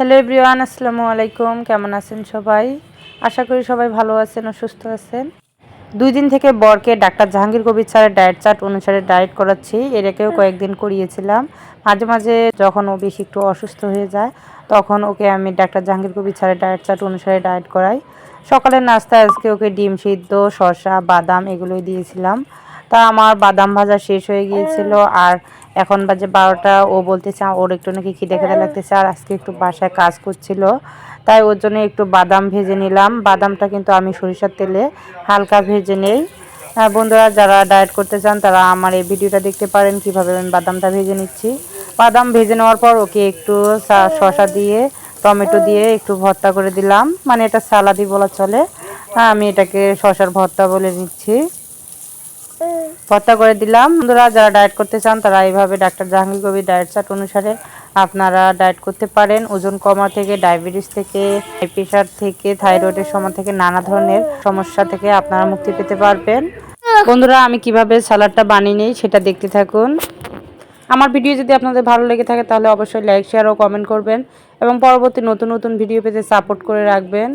Hello everyone, আসসালামু আলাইকুম। কেমন আছেন সবাই? আশা করি সবাই ভালো আছেন ও সুস্থ আছেন। দুই দিন থেকে বরকে ডাক্তার জাহাঙ্গীর কবির স্যারের ডায়েট চার্ট অনুসারে ডায়েট করাচ্ছি। এর কয়েকদিন করিয়েছিলাম। মাঝে মাঝে যখন ও বেশি একটু অসুস্থ হয়ে যায়, তখন ওকে আমি ডাক্তার জাহাঙ্গীর কবির স্যারের ডায়েট চার্ট অনুসারে ডায়েট করাই। সকালের নাস্তায় আজকে ওকে ডিম সিদ্ধ, শসা, বাদাম এগুলোই দিয়েছিলাম। তা আমার বাদাম ভাজা শেষ হয়ে গিয়েছিল। আর এখন বাজে বারোটা ও বলতে বলতেছে ওর একটু নাকি খিদে খেতে লাগতেছে আর আজকে একটু বাসায় কাজ করছিল। তাই ওর জন্য একটু বাদাম ভেজে নিলাম। বাদামটা কিন্তু আমি সরিষার তেলে হালকা ভেজে নেই। আর বন্ধুরা যারা ডায়েট করতে চান তারা আমার এই ভিডিওটা দেখতে পারেন কীভাবে আমি বাদামটা ভেজে নিচ্ছি। বাদাম ভেজে নেওয়ার পর ওকে একটু সা- শসা দিয়ে টমেটো দিয়ে একটু ভর্তা করে দিলাম। মানে এটা সালাদি বলা চলে। হ্যাঁ আমি এটাকে শশার ভর্তা বলে নিচ্ছি। ভর্তা করে দিলাম। বন্ধুরা, যারা ডায়েট করতে চান, তারা এইভাবে doctor Jahangir Kabir diet chart অনুসারে আপনারা ডায়েট করতে পারেন। ওজন কমা থেকে ডায়াবেটিস থেকে হাই প্রেশার থেকে থাইরয়েডের সময় থেকে, নানা ধরনের সমস্যা থেকে আপনারা মুক্তি পেতে পারবেন। বন্ধুরা, আমি কীভাবে সালাডটা বানিয়ে নিই সেটা দেখতে থাকুন। আমার ভিডিও যদি আপনাদের ভালো লেগে থাকে, তাহলে অবশ্যই লাইক শেয়ার ও কমেন্ট করবেন এবং পরবর্তী নতুন নতুন ভিডিও পেতে সাপোর্ট করে রাখবেন।